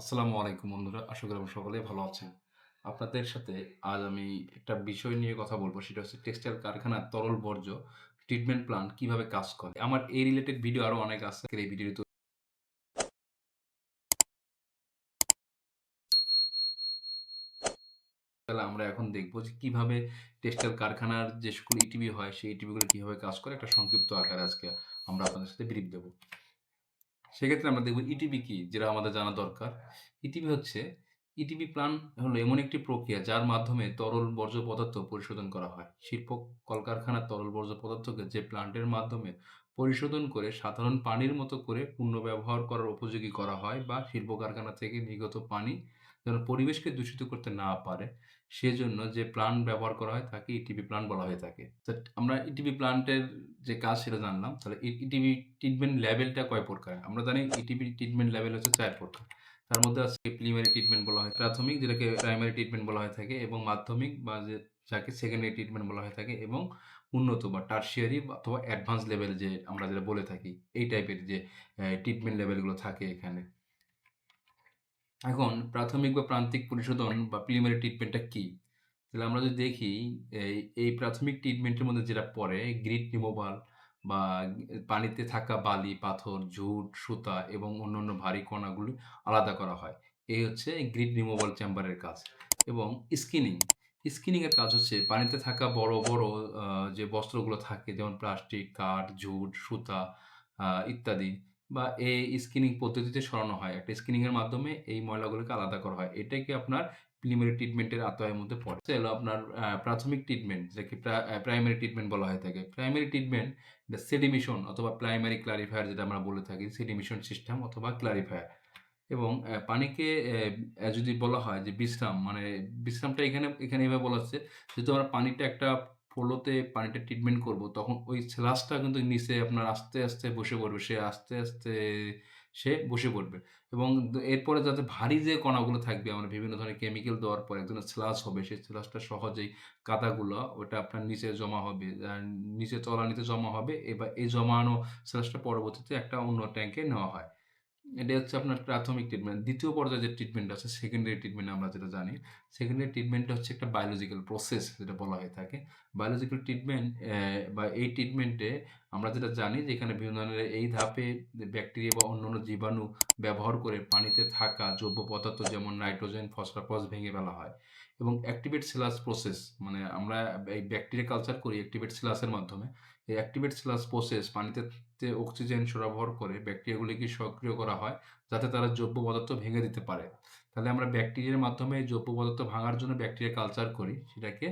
আসসালামু আলাইকুম বন্ধুরা। আশা করি আপনারা সকলেই ভালো আছেন। আপনাদের সাথে আজ আমি একটা বিষয় নিয়ে কথা বলব। সেটা হচ্ছে টেক্সটাইল কারখানার তরল বর্জ্য ট্রিটমেন্ট প্ল্যান্ট কীভাবে কাজ করে। আমার এই রিলেটেড ভিডিও আরও অনেক আছে। এই ভিডিওটি তাহলে আমরা এখন দেখব যে কীভাবে টেক্সটাইল কারখানার যে সকল ইটিভি হয়, সেই ইটিভিগুলো কীভাবে কাজ করে একটা সংক্ষিপ্ত আকারে আজকে আমরা আপনাদের সাথে ব্রিফ দেব। সেক্ষেত্রে আমরা দেখব ইটিভি কি? যেটা আমাদের জানা দরকার। ইটিভি হচ্ছে ইটিভি প্ল্যান হলো এমন একটি প্রক্রিয়া যার মাধ্যমে তরল বর্জ্য পদার্থ পরিশোধন করা হয়। শিল্প কলকারখানার তরল বর্জ্য পদার্থকে যে প্লান্টের মাধ্যমে পরিশোধন করে সাধারণ পানির মতো করে পুনর্ব্যবহার করার উপযোগী করা হয় বা শিল্প কারখানা থেকে নির্গত পানি যেন পরিবেশকে দূষিত করতে না পারে, সেজন্য যে প্ল্যান্ট ব্যবহার করা হয় তাকে ইটিভি প্ল্যান্ট বলা হয়ে থাকে। আমরা ইটিভি প্ল্যান্টের যে কাজ সেটা জানলাম। তাহলে ইটিভি ট্রিটমেন্ট লেভেলটা কয় প্রকার? আমরা জানি ইটিভি ট্রিটমেন্ট লেভেল হচ্ছে চার প্রকার। তার মধ্যে আছে প্রিলিমিনারি ট্রিটমেন্ট বলা হয়। প্রাথমিক যেটাকে প্রাইমারি ট্রিটমেন্ট বলা হয়ে থাকে এবং মাধ্যমিক বা যে যাকে সেকেন্ডারি ট্রিটমেন্ট বলা হয়ে থাকে এবং উন্নত বা টারশিয়ারি অথবা অ্যাডভান্স লেভেল যে আমরা যেটা বলে থাকি, এই টাইপের যে ট্রিটমেন্ট লেভেলগুলো থাকে এখানে। এখন প্রাথমিক বা প্রান্তিক পরিশোধন বা প্রিলিমিনারি ট্রিটমেন্টটা কি? তাহলে আমরা যদি দেখি এই, এই প্রাথমিক ট্রিটমেন্টের মধ্যে যেটা পড়ে গ্রিট রিমুভাল বা পানিতে থাকা বালি, পাথর, ঝুট, সুতা এবং অন্যান্য ভারী কণাগুলি আলাদা করা হয়। এই হচ্ছে গ্রিট রিমুভাল চেম্বারের কাজ এবং স্কিনিং, স্কিনিংয়ের কাজ হচ্ছে পানিতে থাকা বড়, বড় যে বস্ত্রগুলো থাকে যেমন প্লাস্টিক, কাঠ, ঝুট, সুতা ইত্যাদি বা এই স্ক্রিনিং পদ্ধতিতে সরানো হয়। একটা স্কিনিং এর মাধ্যমে এই ময়লাগুলোকে আলাদা করা হয়। এটাকে আপনার প্রিলিমিনারি ট্রিটমেন্টের আওতার মধ্যে পড়ে। এটা হলো আপনার প্রাথমিক ট্রিটমেন্ট যাকে প্রা প্রাইমারি ট্রিটমেন্ট বলা হয়ে থাকে। প্রাইমারি ট্রিটমেন্ট এটা সেডিমেশন অথবা প্রাইমারি ক্লারিফায়ার যেটা আমরা বলে থাকি সেডিমিশন সিস্টেম অথবা ক্লারিফায়ার এবং পানিকে যদি বলা হয় যে বিশ্রাম মানে বিশ্রামটা এখানে এখানে এভাবে বলা হচ্ছে যেহেতু আমরা পানিটা একটা ফ্লোতে পানিটা ট্রিটমেন্ট করব তখন ওই স্লাশটা কিন্তু নিচে আপনার আস্তে, আস্তে বসে পড়বে। সে আস্তে, আস্তে সে বসে পড়বে এবং এরপরে যাতে ভারী যে কণাগুলো থাকবে আমরা বিভিন্ন ধরনের কেমিক্যাল দেওয়ার পর এক ধরনের স্লাশ হবে। সেই স্লাশটা সহজেই কাদাগুলো ওটা আপনার নিচে জমা হবে। নিচে তলানিতে জমা হবে এবার এই জমানো স্লাশটা পরবর্তীতে একটা অন্য ট্যাঙ্কে নেওয়া হয়। এটা হচ্ছে আপনার প্রাথমিক ট্রিটমেন্ট। দ্বিতীয় পর্যায়ে যে ট্রিটমেন্ট আছে সেকেন্ডারি ট্রিটমেন্ট আমরা যেটা জানি। সেকেন্ডারি ট্রিটমেন্ট হচ্ছে একটা বায়োলজিক্যাল প্রসেস যেটা বলা হয়ে থাকে। বায়োলজিক্যাল ট্রিটমেন্ট বা এই ট্রিটমেন্টে আমরা যেটা জানি যে এখানে বিভিন্ন ধরনের এই ধাপে ব্যাকটেরিয়া বা অন্যান্য জীবাণু ব্যবহার করে পানিতে থাকা জৈব পদার্থ যেমন নাইট্রোজেন, ফসফরাস ভেঙে ফেলা হয় এবং অ্যাক্টিভেট সেলাস প্রসেস মানে আমরা এই ব্যাকটেরিয়া কালচার করি অ্যাক্টিভেট সেলাসের মাধ্যমে। এই অ্যাক্টিভেট সিলাস প্রসেস পানিতে অক্সিজেন সরবরাহ করে ব্যাকটেরিয়াগুলিকে সক্রিয় করা হয় যাতে তারা জৈব পদার্থ ভেঙে দিতে পারে। তাহলে আমরা ব্যাকটেরিয়ার মাধ্যমে এই জৈব পদার্থ ভাঙার জন্য ব্যাকটেরিয়া কালচার করি। সেটাকে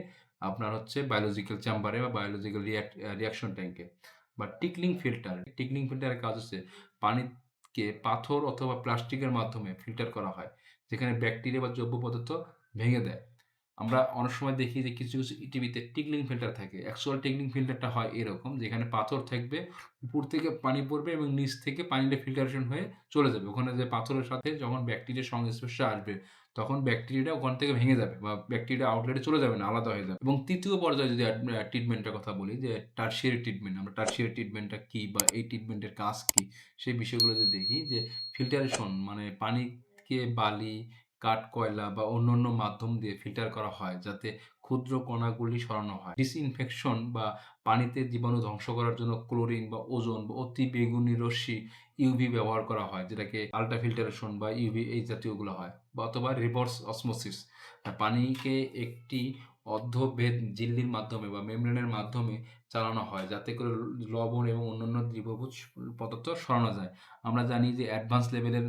আপনার হচ্ছে বায়োলজিক্যাল চেম্বারে বা বায়োলজিক্যাল রিঅ্যাকশন ট্যাংকে বা টিকলিং ফিল্টার। টিকলিং ফিল্টারের কাজ হচ্ছে পানিকে পাথর অথবা প্লাস্টিকের মাধ্যমে ফিল্টার করা হয়। যেখানে ব্যাকটেরিয়া বা জৈব পদার্থ ভেঙে দেয়। আমরা অনেক সময় দেখি যে কিছু, কিছু ইটিভিতে টিকলিং ফিল্টার থাকে। অ্যাকচুয়াল টিকলিং ফিল্টারটা হয় এরকম যেখানে পাথর থাকবে, উপর থেকে পানি পড়বে এবং নিচ থেকে পানিটা ফিল্টারেশন হয়ে চলে যাবে। ওখানে যে পাথরের সাথে যখন ব্যাকটেরিয়ার সংস্পর্শে আসবে, তখন ব্যাকটেরিয়াটা ওখান থেকে ভেঙে যাবে বা ব্যাকটেরিয়া আউটলেটে চলে যাবে না, আলাদা হয়ে যাবে। এবং তৃতীয় পর্যায়ে যদি ট্রিটমেন্টের কথা বলি যে টারশিয়ারি ট্রিটমেন্ট। আমরা টারশিয়ারি ট্রিটমেন্টটা কী বা এই ট্রিটমেন্টের কাজ কী সেই বিষয়গুলো যদি দেখি যে ফিল্টারেশন মানে পানিকে বালি কাঠ, কয়লা বা অন্যান্য মাধ্যম দিয়ে ফিল্টার করা হয় যাতে ক্ষুদ্র কণাগুলি সরানো হয়। ডিসইনফেকশন বা পানিতে জীবাণু ধ্বংস করার জন্য ক্লোরিন বা ওজন বা অতি বেগুনি রশ্মি ইউভি ব্যবহার করা হয় যেটাকে আল্ট্রা ফিল্টারেশন বা ইউভি এই জাতীয়গুলো হয় বা অথবা রিভার্স অসমোসিস। পানিকে একটি অর্ধভেদ ঝিল্লির মাধ্যমে বা মেমব্রেনের মাধ্যমে চালানো হয় যাতে করে লবণ এবং অন্যান্য দ্রবীভূত পদার্থ সরানো যায়। আমরা জানি যে অ্যাডভান্স লেভেলের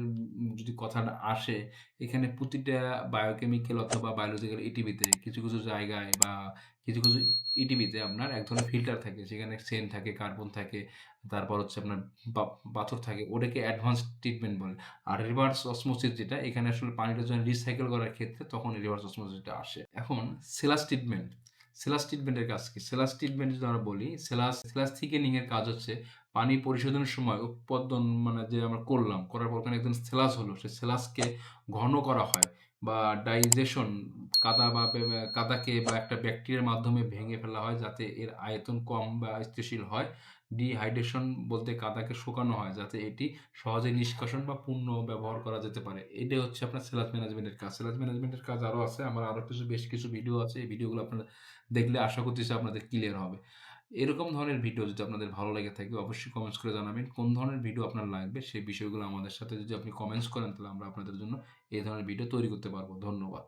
যদি কথাটা আসে এখানে প্রতিটা বায়োকেমিক্যাল অথবা বায়োলজিক্যাল ইটিভিতে কিছু, কিছু জায়গায় বা কিছু, কিছু ইটিভিতে আপনার এক ধরনের ফিল্টার থাকে। সেখানে সেন থাকে, কার্বন থাকে, তারপর হচ্ছে আপনার পাথর থাকে। ওটাকে অ্যাডভান্স ট্রিটমেন্ট বলে। আর রিভার্স অসমোসিস যেটা এখানে আসলে পানিটা যখন রিসাইকেল করার ক্ষেত্রে তখন রিভার্স অসমোসিসটা আসে। এখন সেলাস ট্রিটমেন্ট। সেলাস ট্রিটমেন্টের কাজ কি? সেলাস ট্রিটমেন্ট যদি আমরা বলি সেলাস সেলাস থিকেনিং এর কাজ হচ্ছে পানি পরিশোধনের সময় উৎপাদন মানে যে আমরা করলাম, করার পর ওখানে একদম সেলাস হলো। সেই সেলাসকে ঘন করা হয় বা ডাইজেশন কাদা বা কাদাকে বা একটা ব্যাকটেরিয়ার মাধ্যমে ভেঙে ফেলা হয় যাতে এর আয়তন কম বা স্থিতিশীল হয়। ডিহাইড্রেশন বলতে কাদাকে শুকানো হয় যাতে এটি সহজে নিষ্কাশন বা পুনঃ ব্যবহার করা যেতে পারে। এটাই হচ্ছে আপনার সেলাস ম্যানেজমেন্টের কাজ। সেলাস ম্যানেজমেন্টের কাজ আরও আছে। আমার আরও কিছু, বেশ কিছু ভিডিও আছে। এই ভিডিওগুলো আপনারা দেখলে আশা করতেছি আপনাদের ক্লিয়ার হবে। এরকম ধরনের ভিডিও যদি আপনাদের ভালো লেগে থাকে অবশ্যই কমেন্টস করে জানাবেন। কোন ধরনের ভিডিও আপনার লাগবে সেই বিষয়গুলো আমাদের সাথে যদি আপনি কমেন্টস করেন তাহলে আমরা আপনাদের জন্য এই ধরনের ভিডিও তৈরি করতে পারব ধন্যবাদ।